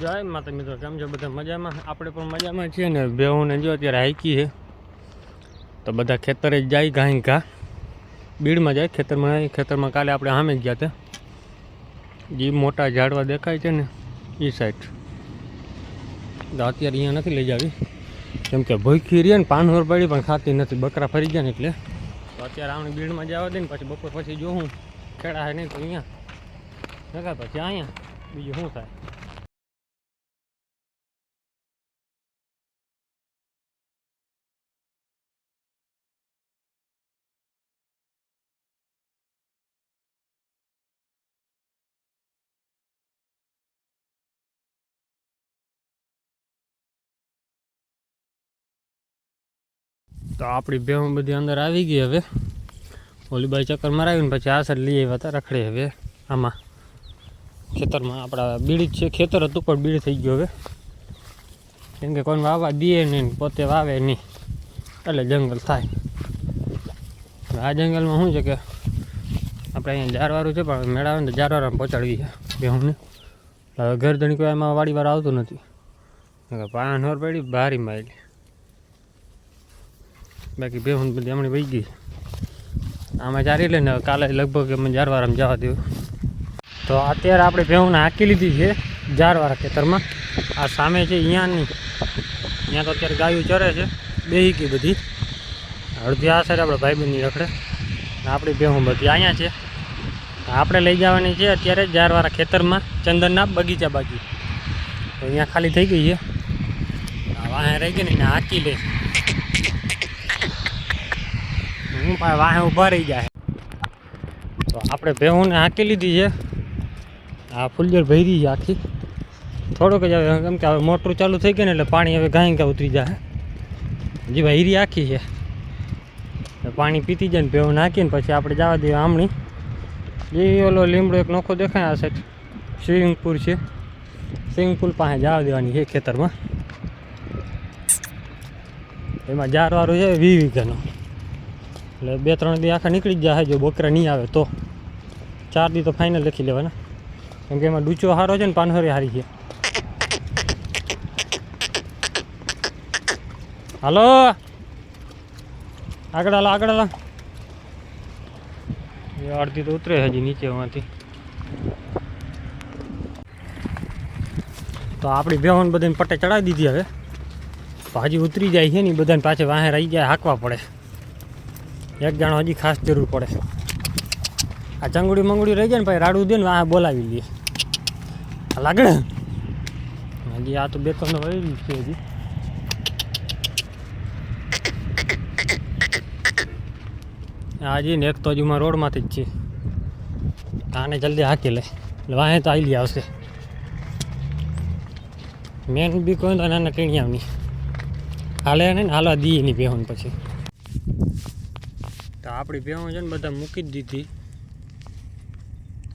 જય માતા મિત્રો, કેમ છો? બધા મજામાં? આપણે પણ મજામાં છીએ ને બેહુને જો અત્યારે હાઈકી છે. તો બધા ખેતરે જ જાય ઘાઈ ઘા. બીડમાં જાય ખેતરમાં. ખેતરમાં કાલે આપણે સામે ગયા હતા. જે મોટા ઝાડવા દેખાય છે ને, એ સાઈડ તો અત્યારે અહીંયા નથી લઈ જાવી. કેમ કે ભૂખી રહી ને, પાનહોર પડી પણ ખાતી નથી. બકરા ફરી ગયા ને એટલે. તો અત્યારે આપણે બીડમાં જવા દે ને, પછી બપોર પછી જોઉં ખેડા હે નહીં તો અહીંયા. નકા પછી અહીંયા બીજું શું થાય? તો આપણી ભેહું બધી અંદર આવી ગઈ હવે. ઓલી બાઈ ચક્કર મરાવીને પછી આ સાઈડ લઈ આવ્યા હતા રખડે હવે આમાં. ખેતરમાં આપણા બીડી છે, ખેતર હતું પણ બીડી થઈ ગયું હવે. કેમ કે કોઈને વાવવા દે નહીં, પોતે વાવે નહીં. એટલે જંગલ થાય. આ જંગલમાં શું છે કે આપણે અહીંયા જારવારું છે, પણ મેળાવે ને જારવારામાં પહોંચાડવી છે ભેહુંને. હવે ઘર ધણી કોઈ એમાં વાડીવાર આવતું નથી. પાન હોર પડી, ભારી મારી બાકી બે હું બધી હમણાં વહી ગઈ. આમાં ચારી લઈને કાલે લગભગ અમે જારવારામાં જવા દઉં તો અત્યારે આપણે ભેહુંને હાંકી લીધી છે જારવારા ખેતરમાં. આ સામે છે અહીંયાની અહીંયા તો અત્યારે ગાયું ચરે છે, બેહી ગઈ બધી. અડધી આ સાઈડ આપણે ભાઈબંધની રખડે. આપણી ભેહું બધી અહીંયા છે. આપણે લઈ જવાની છે અત્યારે જારવારા ખેતરમાં, ચંદનના બગીચા બાજુ. તો અહીંયા ખાલી થઈ ગઈ છે. વાહે રહી ગઈ ને હાંકી લે. હું પણ વાહે ઊભા રહી જાય તો આપણે ભેહુંને હાંકી લીધી છે. આ ફૂલજર ભરી છે આખી. થોડુંક જ હવે કેમ કે હવે મોટરું ચાલુ થઈ ગયું ને એટલે પાણી હવે ગાય ગાય ઉતરી જાય. હજી ભાઈ હીરી આખી છે. પાણી પીતી જાય ને ભેહું નાખીને પછી આપણે જવા દઈએ આમણી. એ ઓલો લીમડો એક નોખો દેખાય આ સાઈડ સ્વિમિંગ પુલ છે. સ્વિમિંગ પુલ પાસે જવા દેવાની છે ખેતરમાં. એમાં જારવાળું છે વી વીઘાનો. એટલે બે, ત્રણ દી આખા નીકળી જ જાય, જો બકરા નહીં આવે તો. ચાર દી તો ફાઇનલ લખી લેવાના. કેમ કે એમાં ડૂચો સારો છે ને, પાનહરી સારી છે. હાલો. આગળ હાલો આગળ હાલો. અડધી તો ઉતરે હજી નીચે માંથી તો આપણી બેહોન બધાને પટ્ટે ચડાવી દીધી હવે. તો હજી ઉતરી જાય છે ને બધાને પાછે વાહે રહી જાય હાંકવા પડે. એક જણો હજી ખાસ જરૂર પડે. આ ચંગુડી મંગુડી રહી જાય ને ભાઈ, રાડું દે ને આ બોલાવી લઈએ આ લાગણે હજી આ તો બે ત્રણ વળી છે હજી. હાજી ને એક તો હજુ રોડમાંથી જ છે. આને જલ્દી હાકી લે. એટલે વાહે તો આવી આવશે. મેન બી કોઈ તો નાના ટીણિયાની હાલે ને, હાલવા દઈએ નહીં બેહોન પછી. તો આપણી ભેહું છે ને બધા મૂકી જ દીધી.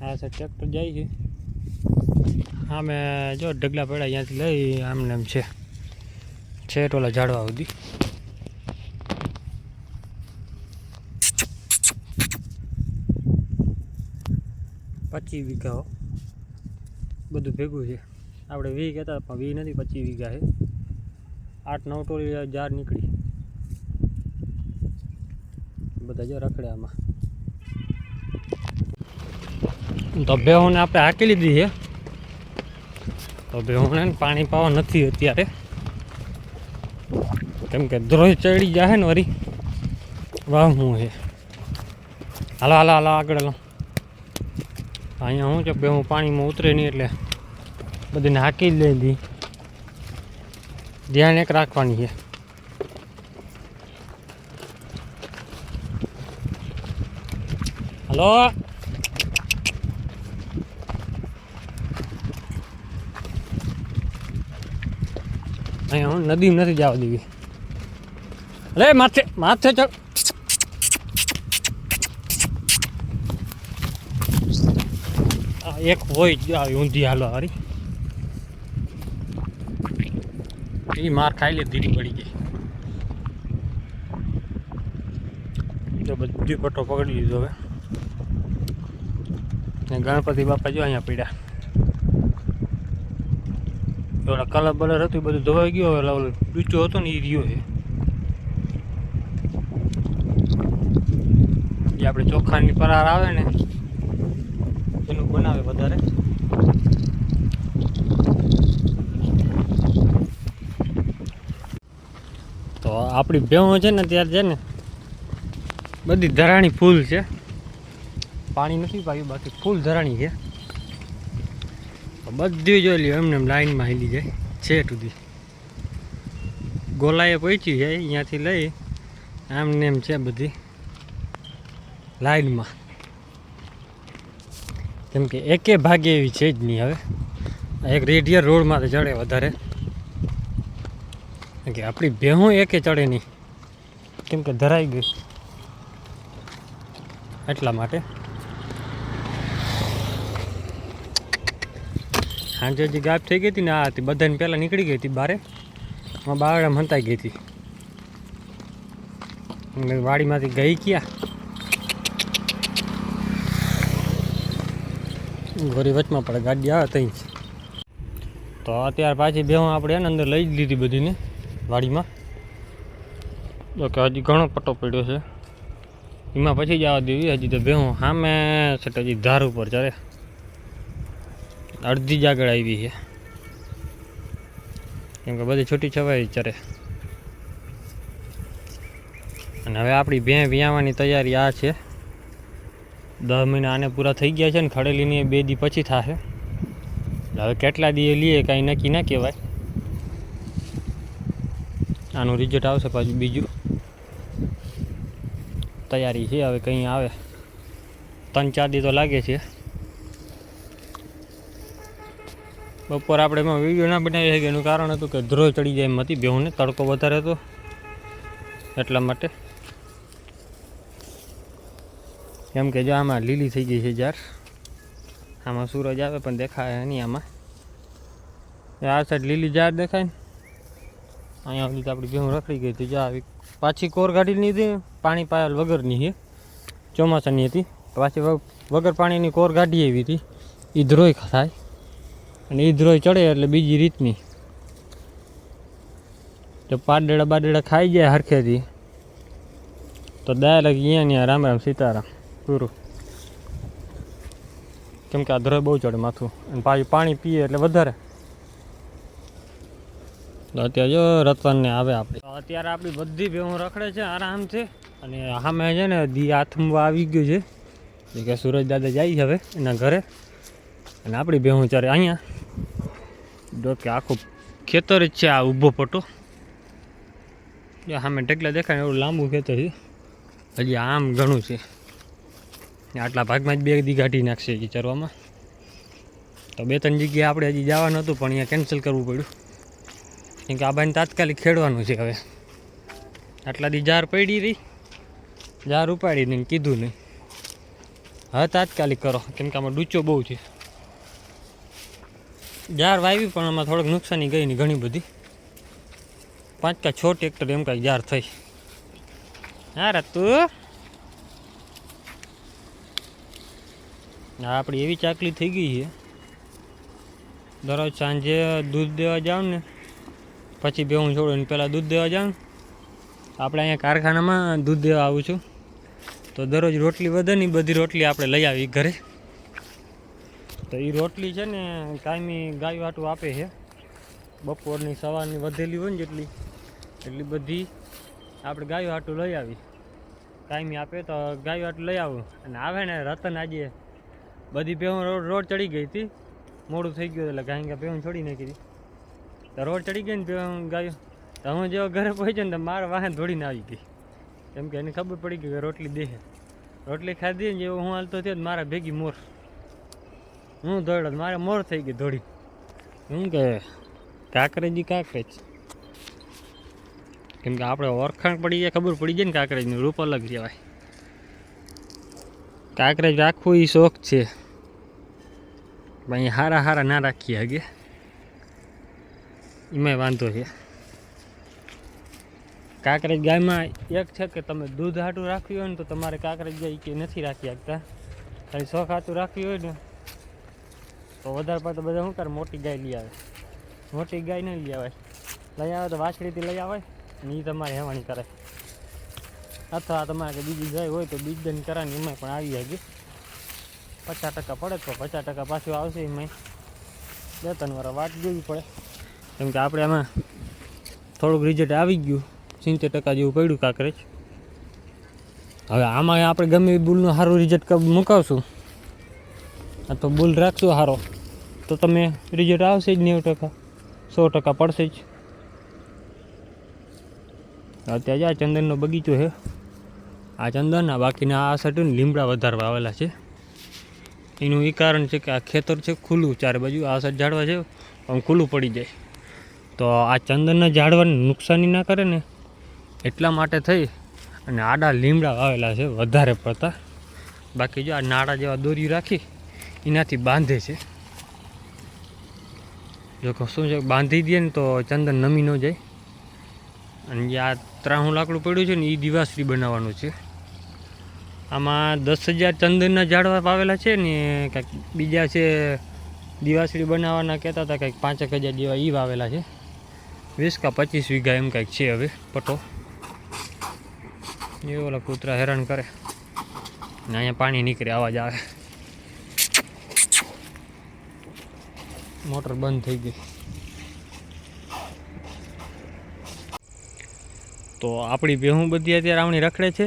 હા સાઈડ ટ્રેક્ટર જાય છે. આમે જો ઢગલા પડ્યા અહીંયાથી લઈ આમને એમ છે. છે ટોલા ઝાડવા સુધી. પચીસ વીઘા બધું ભેગું છે. આપણે વી કહેતા પણ વી નથી, પચીસ વીઘા છે. આઠ નવ ટોળી જાર નીકળી. બધા જો રખડ્યામાં. તો બેહોને આપણે હાકી લીધી છે તો બેહોને પાણી પાવા નથી અત્યારે. કેમ કે દ્રોહ ચડી જાય ને વરી. વાહ, હું છે હાલો હાલો હાલો, આગળ હાલો. અહીંયા શું છે બે હું પાણીમાં ઉતરે નહીં એટલે બધીને હાકી જ લઈ દી. ધ્યાન એક રાખવાની છે હલો અહીંયા હું નદી નથી જવા દેવી અરે માથે માથે ચડ એક હોય આવી ઊંધી હાલો હારી એ માર ખાઈ લે ધીરી પડી ગઈ તો બધી પટ્ટો પકડી લીધો હવે ને ગણપતિ બાપા જો અહીંયા પીડ્યા ઓલા કલર બલર હતું બધું ધોવાઈ ગયો એટલે ઓલો ડૂચો હતો ને, એ રહ્યો છે. જે આપણે ચોખાની પરાર આવે ને, એનું બનાવે વધારે. તો આપણી ભેહો છે ને ત્યારે છે ને, બધી ધરાણી ફૂલ છે. પાણી નથી પાયું, બાકી ફૂલ ધરાણી છે. બધી જોઈ લ્યો, એમને એમ લાઈનમાં હેલી જાય છે સુધી. ગોલાએ પહોંચી જાય, અહીંયાથી લઈ આમ ને એમ છે બધી લાઈનમાં કેમ કે એકે ભાગે એવી છે જ નહીં હવે. એક રેડિયર રોડમાં તો ચડે વધારે. કે આપણી ભેહું એકે ચડે નહીં. કેમ કે ધરાઈ ગઈ. એટલા માટે. સાંજે જે ગાયબ થઈ ગઈ હતી ને આ હતી. બધાને પહેલાં નીકળી ગઈ હતી બારે. એમાં બાવડા હંતાઈ ગઈ હતી. વાડીમાંથી ગઈ ક્યાં? ઘોરી વચમાં પડે, ગાડી આવે જ. તો અત્યારે પાછી બે આપણે એને અંદર લઈ જ લીધી બધીને વાડીમાં. જો કે હજી ઘણો પટ્ટો પડ્યો છે. એમાં પછી જવા દેવી, હજી તો બેહું. સામે છે હજી ધાર ઉપર ચડે. અડધી જ આગળ આવી છે. કેમ કે બધી છૂટી છવાઈ ચરે. અને હવે આપણી ભેં વ્યાવાની તૈયારી આ છે. દસ મહિના આને પૂરા થઈ ગયા છે ને ખડેલીની બે દી પછી થશે હવે કેટલા દીએ લઈએ કાંઈ નક્કી ના કહેવાય. આનું રિઝલ્ટ આવશે પાછું બીજું. તૈયારી છે, હવે કંઈ આવે. ત્રણ ચાર દી તો લાગે છે. બપોર આપણે એમાં વીડિયો ના બનાવી શકીએ એનું કારણ હતું કે ધ્રો ચડી જાય એમ હતી, બેહુને તડકો વધારે હતો. એટલા માટે. કેમ કે જો આમાં લીલી થઈ ગઈ છે જાર. આમાં સૂરજ આવે પણ દેખાય નહીં આમાં. આ સાઈડ લીલી જાર દેખાય ને. અહીંયા સુધી આપણી ભેહું રખડી ગઈ હતી. જો આવી પાછી કોર કાઢી લીધી પાણી પાયલ વગરની છે. ચોમાસાની હતી. પાછી વગર પાણીની કોર કાઢી એવી હતી. એ ધ્રોય થાય અને એ ધ્રોય ચડે એટલે બીજી રીતની. તો પાડેડા બાડેડા ખાઈ જાય હરખેથી, તો ડાયરેક્ટ અહીંયા ને રામ રામ સીતારામ, પૂરું. કેમ કે આ ધ્રોય બહુ ચડે માથું, અને પાછું પાણી પીએ એટલે વધારે. તો અત્યારે જો રતનને આવે આપણે અત્યારે આપણી બધી ભેહું રખડે છે આરામથી, અને સામે છે ને દી આથમવા આવી ગયું છે. કે સુરજ દાદા જાય છે હવે એના ઘરે. અને આપણી ભેહું ચારે અહીંયા ડોકે આખું ખેતર જ છે આ ઊભો પટો સામે ટેકલા દેખાય એવું લાંબુ ખેતર છે. હજી આમ ઘણું છે. આટલા ભાગમાં જ બે દી કાઢી નાખશે હજી ચરવામાં. તો બે ત્રણ જગ્યાએ આપણે હજી જવાનું હતું, પણ અહીંયા કેન્સલ કરવું પડ્યું. કેમ કે આ ભાઈને તાત્કાલિક ખેડવાનું છે હવે. આટલા દી જાર પડી રહી. જાર ઉપાડી નહીં કીધું નહીં. હવે તાત્કાલિક કરો. કેમ કે આમાં ડૂચો બહુ છે. જાર વાવી પણ આમાં થોડોક નુકસાની ગઈ ને ઘણી બધી. પાંચ કા છ ટ્રેક્ટર એમ કાંઈક જાર થઈ. હા તું. આપણી એવી ચાકલી થઈ ગઈ છે. દરરોજ સાંજે દૂધ દેવા જાઉં ને, પછી બે હું છોડું પહેલાં દૂધ દેવા જાઉં આપણે અહીંયા કારખાનામાં દૂધ દેવા આવું છું. તો દરરોજ રોટલી વધે ને બધી રોટલી આપણે લઈ આવી ઘરે. તો એ રોટલી છે ને કાયમી ગાય વાટું આપે છે. બપોરની સવારની વધેલી હોય ને જેટલી, એટલી બધી આપણે ગાય વાટું લઈ આવી. કાયમી આપે તો ગાય વાટું લઈ આવું. અને આવે ને રતન આજે બધી ભેહું રોડ રોડ ચડી ગઈ હતી. મોડું થઈ ગયું એટલે ગાય ભેહું છોડી નાખી હતી. તો રોડ ચડી ગઈ ને ભેહું ગાયું. તો હું જેવો ઘરે પહોંચ્યો ને તો મારા વાહન દોડીને આવી ગઈ. કેમ કે એને ખબર પડી ગઈ કે રોટલી દે રોટલી ખાધી ને જેવો હું હાલતો થયો મારા ભેગી મોર. હું દોડ્યો મારે મોર થઈ ગઈ દોડી. શું કે કાંકરેજી કાંકરેજ. કેમ કે આપણે ઓળખાણ પડી જાય, ખબર પડી જાય ને કાંકરેજનું, રૂપ અલગ કહેવાય. કાંકરેજ રાખવું એ શોખ છે. અહીં હારા હારા ના રાખીએ હગે. એમાંય વાંધો છે. કાંકરેજ ગાયમાં એક છે કે તમે દૂધ હાટું રાખ્યું હોય ને તો તમારે કાંકરેજ ગાય કે નથી રાખી શકતા. ખાલી શોખ હાટું રાખ્યું હોય ને તો વધારે પડતા બધા શું કરે? મોટી ગાય લઈ આવે. મોટી ગાય નહીં લઈ આવે. લઈ આવે તો વાછડીથી લઈ આવે ને એ તમારે હેવાણી કરે. અથવા તમારે બીજી ગાય હોય તો બીજન કરાને એમાં પણ આવી જાય. પચાસ ટકા પડે તો પચાસ ટકા પાછું આવશે એમાં બે ત્રણ વાર વાટ જોવી પડે. કેમ કે આપણે આમાં થોડુંક રિઝલ્ટ આવી ગયું. સિત્તેર ટકા જેવું પડ્યું કાંકરેજ. હવે આમાં આપણે ગમે એ બુલનું સારું રિઝલ્ટ મુકાવશું? આ તો બુલ રાખશો સારો તો તમે રિઝલ્ટ આવશે જ નેવું ટકા. સો ટકા પડશે જ. અત્યારે આ ચંદનનો બગીચો છે. આ ચંદન, આ બાકીના આ સાઈડ લીમડા વધારવા આવેલા છે. એનું એ કારણ છે કે આ ખેતર છે ખુલ્લું, ચારે બાજુ આ સાઈડ ઝાડવા છે, પણ ખુલ્લું પડી જાય. તો આ ચંદનના ઝાડવાને નુકસાની ના કરે ને, એટલા માટે થઈ અને આડા લીમડા વાવેલા છે, વધારે પડતા. બાકી જો આ નાળા જેવા દોરી રાખી એનાથી બાંધે છે. જો શું છે, બાંધી દે ને તો ચંદન નમી ન જાય. અને જે આ ત્રાણું લાકડું પડ્યું છે ને એ દિવાસરી બનાવવાનું છે. આમાં દસ હજાર ચંદનના ઝાડવા વાવેલા છે ને, કંઈક બીજા છે દિવાસરી બનાવવાના કહેતા હતા, કંઈક પાંચેક હજાર જેવા એ વાવેલા છે. વીસ કા પચીસ વીઘા એમ કંઈક છે હવે, પટો. એ ઓલા કૂતરા હેરાન કરે. ને અહીંયા પાણી નીકળે, અવાજ આવે. મોટર બંધ થઈ ગઈ. તો આપણી ભેહું બધી અત્યારે આવણી રખડે છે.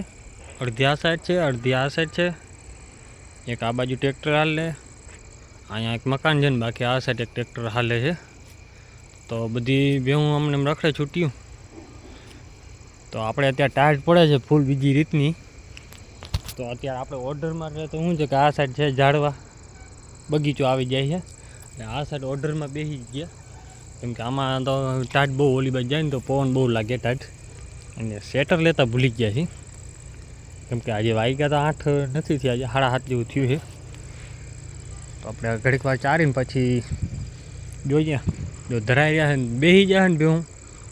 અડધી આ સાઈડ છે, અડધી આ સાઈડ છે. એક આ બાજુ ટ્રેક્ટર હાલે. અહીંયા એક મકાન છે ને બાકી આ સાઈડ એક ટ્રેક્ટર હાલે છે. તો બધી ભેહું અમને રખડે છૂટ્યું. તો આપણે અત્યારે ટાઈટ પડે છે ફૂલ બીજી રીતની. તો અત્યારે આપણે ઓર્ડરમાં રહે તો શું છે કે આ સાઈડ છે ઝાડવા. બગીચો આવી જાય છે. આ સાઈડ ઓર્ડરમાં બેસી ગયા. કેમ કે આમાં તો ટાટ બહુ ઓલી બાજુ જાય ને તો પવન બહુ લાગે ટાટ અને સેટર લેતા ભૂલી ગયા છે કેમ કે આજે વાગ્યા તો આઠ નથી થયા, આજે સાડા સાત જેવું થયું છે. તો આપણે ઘડીક વાર ચારીને પછી જોઈએ. જો ધરાઈ રહ્યા છે ને બેસી જાય ને બે હું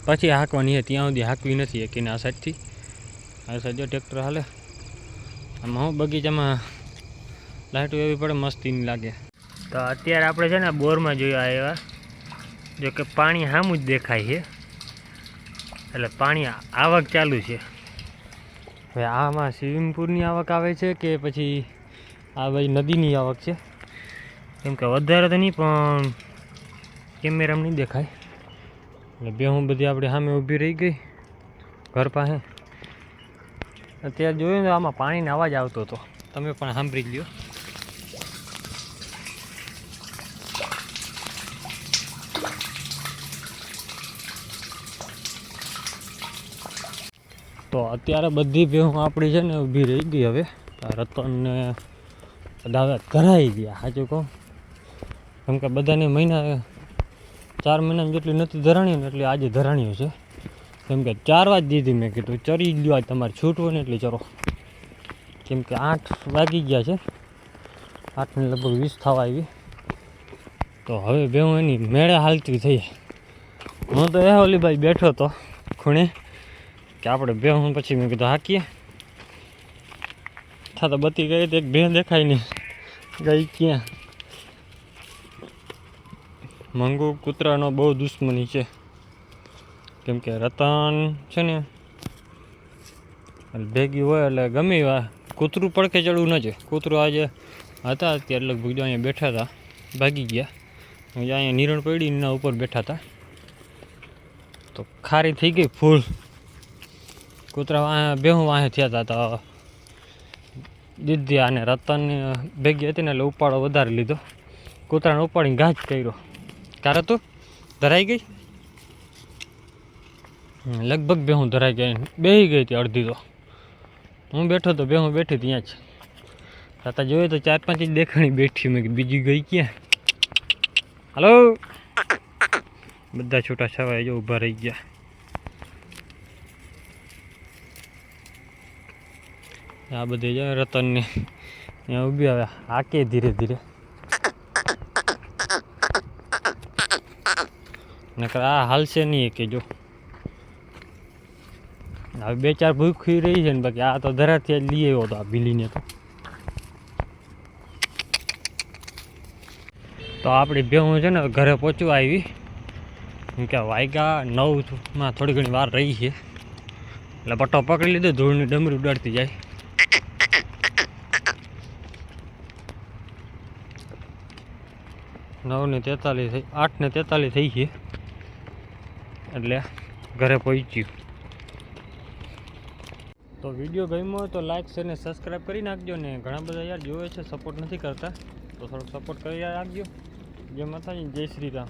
પછી હાંકવાની છે, ત્યાં સુધી હાંકવી નથી એકીને આ સાઈડથી આ સાઈડ જો ટ્રેક્ટર હાલે. આમાં હું બગીચામાં લાઇટો એવી પડે મસ્તીની લાગે. તો અત્યારે આપણે છે ને બોરમાં જોયા આવ્યા. જો કે પાણી સામું જ દેખાય છે. એટલે પાણી આવક ચાલુ છે. હવે આમાં સ્વિમિંગ પુલની આવક આવે છે કે પછી આ ભાઈ નદીની આવક છે? કેમ કે વધારે તો નહીં, પણ કેમેરામાં નહીં દેખાય. એટલે બે હું બધી આપણી સામે ઊભી રહી ગઈ ઘર પાસે. અત્યારે જોયું ને આમાં પાણીનો અવાજ આવતો હતો. તમે પણ સાંભળી લ્યો. તો અત્યારે બધી ભેહું આપણી છે ને ઊભી રહી ગઈ હવે. રતનને દાવે હવે ગયા, સાચું કહું. કેમ કે બધાને મહિના ચાર મહિના જેટલી નથી ધરાણી ને એટલી આજે ધરાણીઓ છે. કેમ કે ચાર વાજ દીધી મેં કીધું, ચરી ગયો આજ તમારે છૂટવું ને એટલે ચરો. કેમ કે આઠ વાગી ગયા છે. આઠને લગભગ વીસ થવા આવી. તો હવે બેહું એની મેળે હાલતી થઈ. હું તો એ ઓલી ભાઈ બેઠો હતો ખૂણે. કે આપણે બે હું પછી મેં કીધું, હાકીએ. થા તો બતી ગઈ તો એક બેન દેખાય નહીં. ગઈ ક્યાં? મંગુ કૂતરાનો બહુ દુશ્મની છે. કેમ કે રતન છે ને ભેગી હોય એટલે ગમે એવા કૂતરું પડકે ચડવું ન છે કૂતરું આજે હતા ત્યારે લગભગ અહીંયા બેઠા હતા, ભાગી ગયા. અહીંયા નિરણ પડી એના ઉપર બેઠા હતા. તો ખારી થઈ ગઈ ફૂલ. કૂતરા બેહું વાંહે થયા હતા તો દીદી અને રતનની ભેગી હતી ને એટલે ઉપાડો વધારે લીધો. કૂતરાને ઉપાડીને ઘાસ કર્યો. ક્યારે તું? ધરાઈ ગઈ? લગભગ બે હું ધરાઈ ગઈ. બેહી ગઈ હતી અડધી તો. હું બેઠો તો બે હું બેઠી ત્યાં જ. તાતા જોયું તો ચાર પાંચ દેખાણી બેઠી. મેં બીજી ગઈ ક્યાં? હલો? બધા છૂટા છવાય જો ઊભા રહી ગયા. આ બધી જો રતનને ત્યાં ઊભી આવે હાકે ધીરે ધીરે. નકર આ હાલશે નહીં કે જો. હવે બે ચાર ભૂખી રહી છે ને બાકી આ તો ધરાથી જ લઈ આવ્યો હતો આ બિલીને તો. તો આપણી ભેહું છે ને ઘરે પહોંચવા આવી. કે વાયગા નવમાં થોડી ઘણી વાર રહી છે. એટલે પટ્ટો પકડી લીધો, ધૂળની ડમરી ઉડાડતી જાય. નવ ને તેતાલીસ થઈ આઠ ને તેતાલીસ થઈ છે એટલે ઘરે પહોંચ્યું. તો વીડિયો ગમ્યો હોય તો લાઈક શેર ને સબસ્ક્રાઈબ કરી નાખજો ને ઘણા બધા યાર જોવે છે સપોર્ટ નથી કરતા, તો થોડોક સપોર્ટ કરી રાખજો. જય માતાજી, જય શ્રી રામ.